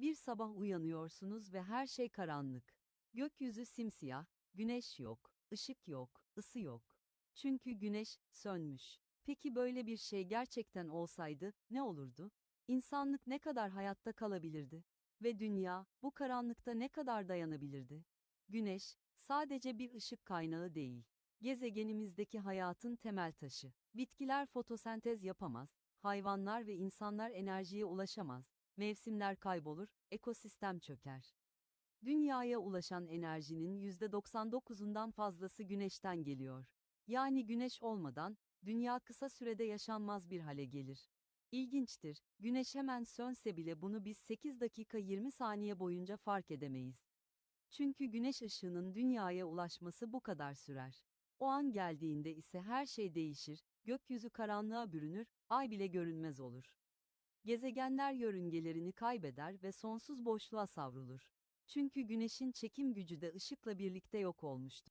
Bir sabah uyanıyorsunuz ve her şey karanlık. Gökyüzü simsiyah, güneş yok, ışık yok, ısı yok. Çünkü güneş sönmüş. Peki böyle bir şey gerçekten olsaydı ne olurdu? İnsanlık ne kadar hayatta kalabilirdi? Ve dünya bu karanlıkta ne kadar dayanabilirdi? Güneş sadece bir ışık kaynağı değil. Gezegenimizdeki hayatın temel taşı. Bitkiler fotosentez yapamaz, hayvanlar ve insanlar enerjiye ulaşamaz, mevsimler kaybolur, ekosistem çöker. Dünyaya ulaşan enerjinin %99'undan fazlası güneşten geliyor. Yani güneş olmadan, dünya kısa sürede yaşanmaz bir hale gelir. İlginçtir, güneş hemen sönse bile bunu biz 8 dakika 20 saniye boyunca fark edemeyiz. Çünkü güneş ışığının dünyaya ulaşması bu kadar sürer. O an geldiğinde ise her şey değişir, gökyüzü karanlığa bürünür, ay bile görünmez olur. Gezegenler yörüngelerini kaybeder ve sonsuz boşluğa savrulur. Çünkü güneşin çekim gücü de ışıkla birlikte yok olmuştu.